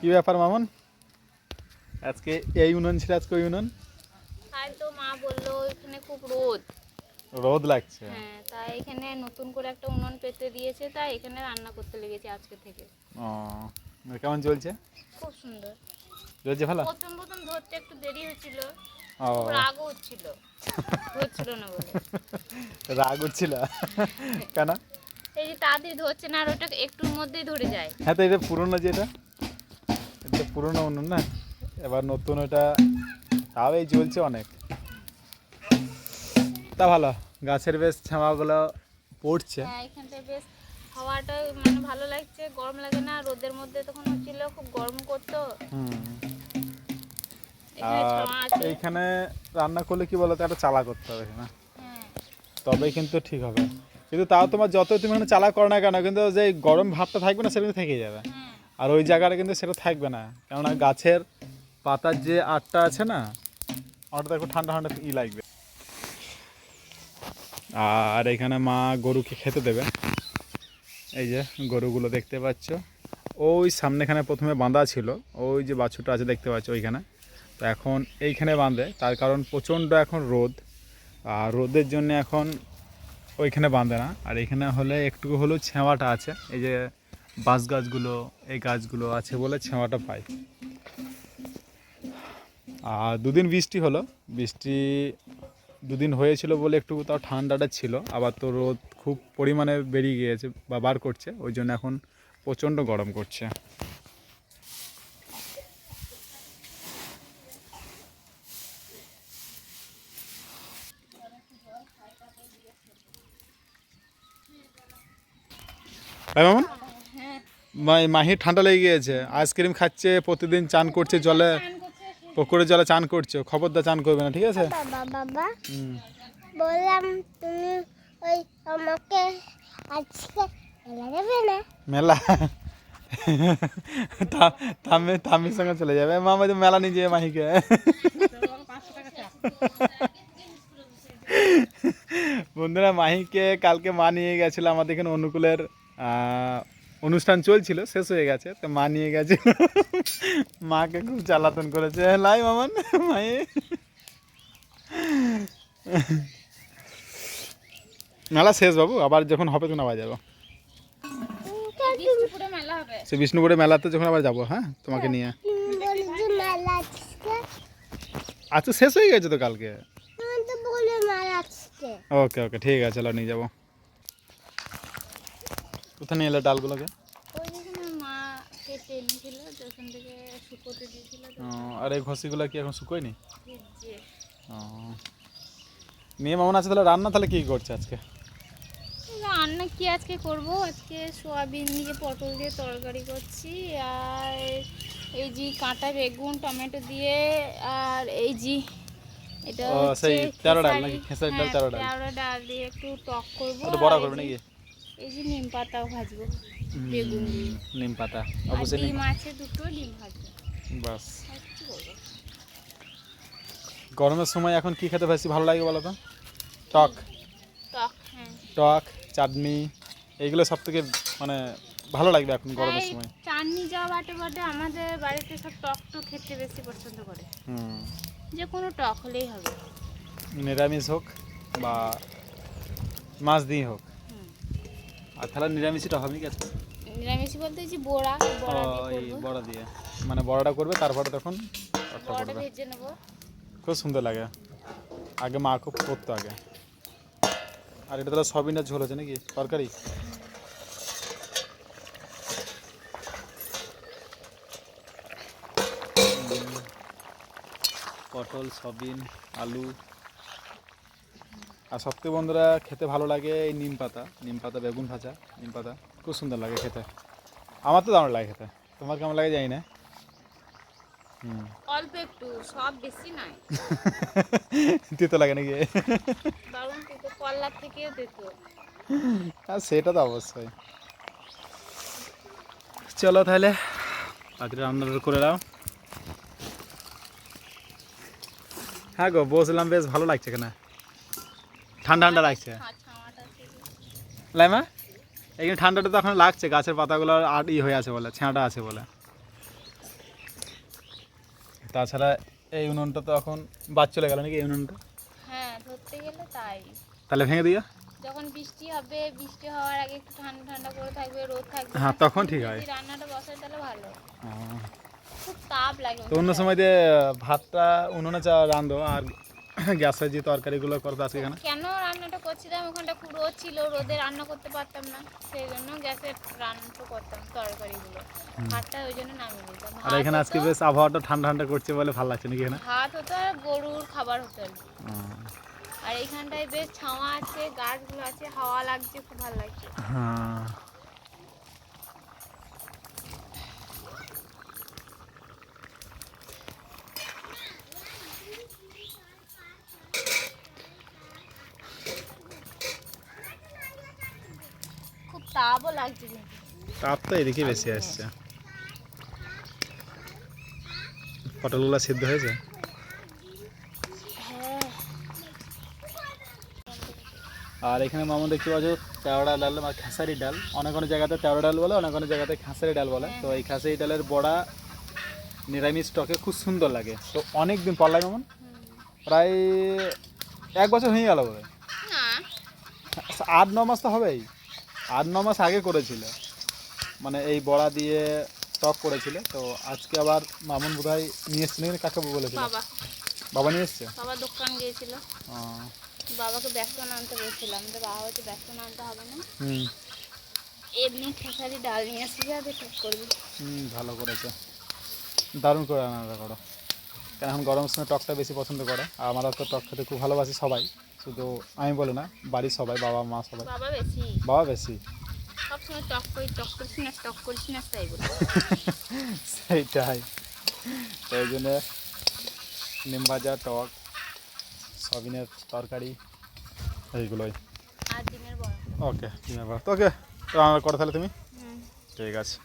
কি ব্যাপার মামন? আজকে এই উনুন ছিল আজকে ওই উনুন? তাই তো মা বলল এখানে খুব রোদ। রোদ লাগছে। হ্যাঁ তাই এখানে নতুন করে একটা উনুন পেতে দিয়েছে তাই এখানে রান্না করতে লেগেছে আজকে থেকে। ও কেমন চলছে? খুব সুন্দর। চলছে ভালো? প্রথম প্রথম ধরতে একটু দেরি হচ্ছিল ও। রাগও হচ্ছিল। হচ্ছিল না বলে। রাগ উঠছিল কেন? এই যে তাড়াতাড়ি ধরছে না আর ওটা একটুর মধ্যেই ধরে যায়। হ্যাঁ তো এটা পুরনো যেটা এটা পুরনো উনুন না? এবার নতুন ওটা তাও এই জ্বলছে অনেক। তা ভালো গাছের বেশ ছামাগুলো পড়ছে। হ্যাঁ বেশ হাওয়াটা মানে ভালো লাগছে গরম লাগে না রোদের মধ্যে তখন হচ্ছিল খুব গরম করতো। আর এইখানে রান্না করলে কি বলতো একটা চালা করতে হবে না? হ্যাঁ। তবে কিন্তু ঠিক হবে। কিন্তু তাও তোমার যত তুমি এখানে চালা করো না কেন কিন্তু যে গরম ভাবটা থাকবে না সেটা থেকে যাবে। হ্যাঁ। আর ওই জায়গাটা কিন্তু সেটা থাকবে না। কেননা গাছের পাতার যে আটটা আছে না, ওটা দেখো ঠান্ডা ঠান্ডা ই লাগবে। আর এখানে মা গরুকে খেতে দেবে। এই যে গরুগুলো দেখতে পাচ্ছ। ওই সামনেখানে প্রথমে বাঁধা ছিল, ওই যে বাছুরটা আছে দেখতে পাচ্ছ ওইখানে। তো এখন এইখানে বাঁধে, তার কারণ প্রচণ্ড এখন রোদ। আর রোদের জন্য এখন ওইখানে বাঁধে না। আর এখানে হলে একটু হলেও ছেঁওয়াটা আছে। এই যে বাঁশ গাছগুলো, এই গাছগুলো আছে বলে ছেঁওয়াটা পাই। আর দুদিন বৃষ্টি হলো। বৃষ্টি দুদিন হয়েছিল বলে একটু তাও ঠান্ডাটা ছিল। আবার তো রোদ খুব পরিমাণে বেরিয়ে গিয়েছে বা বার করছে। ওই জন্য এখন প্রচণ্ড গরম করছে। মামন হ্যাঁ মা- মাহির ঠান্ডা লেগে গিয়েছে। আইসক্রিম খাচ্ছে প্রতিদিন চান করছে জলে। পুকুরে জলে চান করছে খবরদার চান করবে না ঠিক আছে? বাবা বললাম তুমি ওই আমাকে আজকে মেলা দেবে না? মেলা? তা- তামি তামির সঙ্গে চলে যাবে। মামা যে মেলা নিয়ে যাবে মাহিকে। বন্ধুরা মাহিকে কালকে মা নিয়ে গেছিল আমাদের এখানে অনুকূলের অনুষ্ঠান চলছিল শেষ হয়ে গেছে তো মা নিয়ে গেছে। মাকে খুব জ্বালাতন করেছে। লাই মামান মাহি মেলা শেষ বাবু আবার যখন হবে তখন আবার যাব। বিষ্ণুপুরে মেলা হবে। সে বিষ্ণুপুরে মেলাতে যখন আবার যাব হ্যাঁ তোমাকে নিয়ে। আচ্ছা শেষ হয়ে গেছে তো কালকে? তুমি তো বলে মেলা আজকে। ওকে ওকে ঠিক আছে চলো নিয়ে যাব। কোথায় নিয়ে এলে ডালগুলোকে? ওই যেখানে মা কেটে এনেছিল তো থেকে শুকোতে দিয়েছিল আর এই ঘষিগুলো কি এখন শুকোয়নি? মেয়ে মামন আছে তাহলে রান্না তাহলে কি করছে আজকে? রান্না কি আজকে করব? আজকে সোয়াবিন দিয়ে পটল দিয়ে তরকারি করছি আর এই যে কাঁটা বেগুন টমেটো দিয়ে আর এই যে এটা হচ্ছে তেরো ডাল নাকি? খেসারির ডাল, হ্যাঁ, তেরো ডাল। তেরো ডাল দিয়ে একটু টক করব বড়া করবে নাকি? এই যে নিম পাতাও ভাজবো বেগুন। নিম পাতা অবশ্যই ডিম আছে দুটো ডিম ভাজবো। বাস। গরমের সময় এখন কি খেতে বেশি ভালো লাগে বলো তো টক। টক হ্যাঁ। টক চাটনি এইগুলো সব থেকে মানে ভালো লাগবে এখন গরমের সময়। চাটনি যাওয়া বাটে বাটে আমাদের বাড়িতে সব টক টক খেতে বেশি পছন্দ করে। হুম। যে কোনো টক হলেই হবে। নিরামিষ হোক বা মাছ দিয়ে হোক। আর তাহলে নিরামিষটা হবে কি আছে? নিরামিষ বলতে ওই যে বড়া বড়া দিয়ে করব। বড়া দিয়ে। মানে বড়াটা করবে তারপরে তখন বড়াটা ভেজে নেব। খুব সুন্দর লাগে। আগে মা খুব করতো আগে। আর এটা তাহলে সবিনটা ঝোল আছে নাকি? তরকারি? পটল সবিন আলু। আর সবথেকে বন্ধুরা খেতে ভালো লাগে এই নিম পাতা নিম পাতা বেগুন ভাজা নিম পাতা। খুব সুন্দর লাগে খেতে। আমার তো দারুণ লাগে খেতে। তোমার কেমন লাগে জানি না। অল্প একটু সব বেশি নাই তিতো লাগে নাকি? দারুণ তেতো কল্লার থেকেও তেতো। আর সেটা তো অবশ্যই। চলো তাহলে রাত্রে রান্না করে দাও হ্যাঁ গো বসলাম বেশ ভালো লাগছে কেন ঠান্ডা ঠান্ডা লাগছে। ছাঁ- ছাওয়াটা থেকে। লাইমা? এখানে ঠান্ডাটা তো এখন লাগছে গাছের পাতাগুলো আর ই হয়ে আছে বলে ছেঁড়া আছে বলে। তাছাড়া এই উনুনটা তো এখন বাদ চলে গেল নাকি এই উনুনটা? হ্যাঁ ধরতে গেলে তাই। তাহলে ভেঙে দিও। যখন বৃষ্টি হবে বৃষ্টি হওয়ার আগে একটু ঠান্ডা ঠান্ডা করে থাকবে রোদ থাকবে। হ্যাঁ, তখন ঠিক হয়। রান্নাটা বসাই তাহলে ভালো। খুব তাপ লাগে তো অন্য সময় দিয়ে ভাতটা উনুনে চা রাঁধো আর গ্যাসের যে তরকারিগুলো করতো আজকে এখানে? কেন রান্নাটা করছিলাম ওখানটা রোদ ছিল রোদে রান্না করতে পারতাম না। সেই জন্য গ্যাসে রান্নাটা করতাম তরকারিগুলো। ভাতটা ওই জন্য নামিয়ে দিতাম। আর এখানে আজকে বেশ আবহাওয়াটা ঠান্ডা ঠান্ডা করছে বলে ভালো লাগছে নাকি এখানে? ভাত হতো আর গরুর খাবার হতো। আর এইখানটায় বেশ ছাওয়া আছে গাছগুলো আছে হাওয়া লাগছে খুব ভালো লাগছে। হ্যাঁ খুব তাপও লাগছে কিন্তু। তাপ তো এদিকে বেশি আসছে। পটলগুলো সিদ্ধ হয়েছে? হ্যাঁ। আর এখানে মামু দেখতে পাচ্ছ তেওড়া ডাল বা খেসারি ডাল। অনেক অনেক জায়গাতে তেওড়া ডাল বলে অনেক অনেক জায়গাতে খেসারি ডাল বলে। তো এই খেসারি ডালের বড়া নিরামিষ টকে খুব সুন্দর লাগে। তো অনেক দিন পড়লাই মামুন? প্রায় এক বছর হয়ে গেল না। আট ন মাস তো হবেই। আট ন মাস আগে করেছিল। মানে এই বড়া দিয়ে টক করেছিল। তো আজকে আবার মামুন বোধহয় নিয়ে এসছে নাকি? কাকে বলেছিল? বাবা। বাবা নিয়ে এসছে? বাবা দোকান গিয়েছিল। বাবাকে ব্যস্ত আনতে বলছিলাম। তো বাবা হচ্ছে ব্যস্ত আনতে হবে না। হুম। এমনি খেসারি ডাল নিয়ে আসি যাবে ঠিক করবি। হুম ভালো করেছে। দারুণ করে রান্নাটা করো। কারণ এখন গরমের সময় টকটা বেশি পছন্দ করে। আর আমরা তো টক খেতে খুব ভালোবাসি সবাই। শুধু আমি বলে না বাড়ির সবাই বাবা মা সবাই। বাবা বেশি। বাবা বেশি। সবসময় টক করি টক করিস না টক করিস না তাই বলে। সেইটাই। জন্য নিম ভাজা টক সবিনের তরকারি এইগুলোই। আর দিনের বড়। ওকে ওকে তো রান্না করো তাহলে তুমি? ঠিক আছে।